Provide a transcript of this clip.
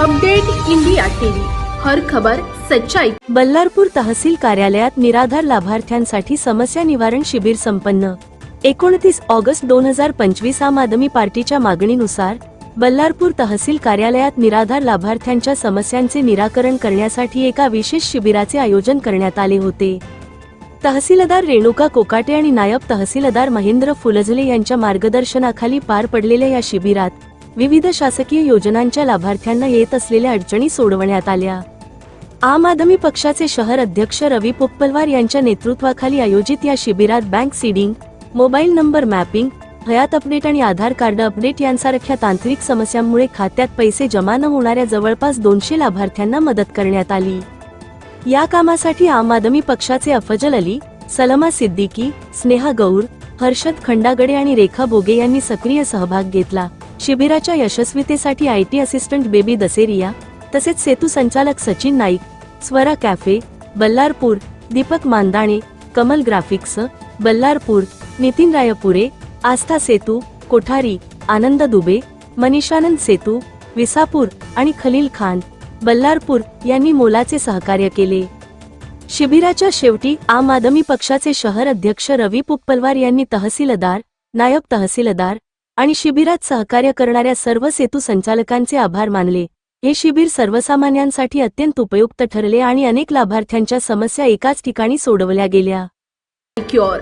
Update India TV. हर खबर सच्चाई. बल्लारपूर तहसील कार्यालयात निराधार लाभार्थ्यांसाठी समस्या निवारण शिबिर संपन्न. एकोणतीस ऑगस्ट दोन हजार पंचवीस आम आदमी पार्टीच्या मागणीनुसार बल्लारपूर तहसील कार्यालयात निराधार लाभार्थ्यांच्या समस्यांचे निराकरण करण्यासाठी एका विशेष शिबिराचे आयोजन करण्यात आले होते. तहसीलदार रेणुका कोकाटे आणि नायब तहसीलदार महेंद्र फुलझले यांच्या मार्गदर्शनाखाली पार पडलेल्या या शिबिरात विविध शासकीय योजनांच्या लाभार्थ्यांना येत असलेल्या अडचणी सोडवण्यात आल्या. आम आदमी पक्षाचे शहर अध्यक्ष रवी पोप्पलवार यांच्या नेतृत्वाखाली आयोजित या शिबिरात bank seeding mobile number mapping हयात अपडेट आणि आधार कार्ड अपडेट यांसारख्या तांत्रिक समस्यांमुळे खात्यात पैसे जमा न होणाऱ्या जवळपास दोनशे लाभार्थ्यांना मदत करण्यात आली. या कामासाठी आम आदमी पक्षाचे अफजल अली सलमा सिद्दीकी स्नेहा गौर हर्षद खंडागडे आणि रेखा बोगे यांनी सक्रिय सहभाग घेतला. शिबिराच्या यशस्वीतेसाठी आयटी असिस्टंट बेबी दसेरिया तसेच सेतू संचालक सचिन नाईक स्वरा कॅफे बल्लारपूर दीपक मांदाणे कमल ग्राफिक्स बल्लारपूर नितीन रायपुरे आस्था सेतू कोठारी आनंद दुबे मनीषानंद सेतू विसापूर आणि खलील खान बल्लारपूर यांनी मोलाचे सहकार्य केले. शिबिराच्या शेवटी आम आदमी पक्षाचे शहर अध्यक्ष रवी पुप्पलवार यांनी तहसीलदार नायब तहसीलदार आणि शिबिरात सहकार्य करणाऱ्या सर्व सेतू संचालकांचे आभार मानले. हे शिबिर सर्वसामान्यांसाठी अत्यंत उपयुक्त ठरले आणि अनेक लाभार्थ्यांच्या समस्या एकाच ठिकाणी सोडवल्या गेल्या. क्युअर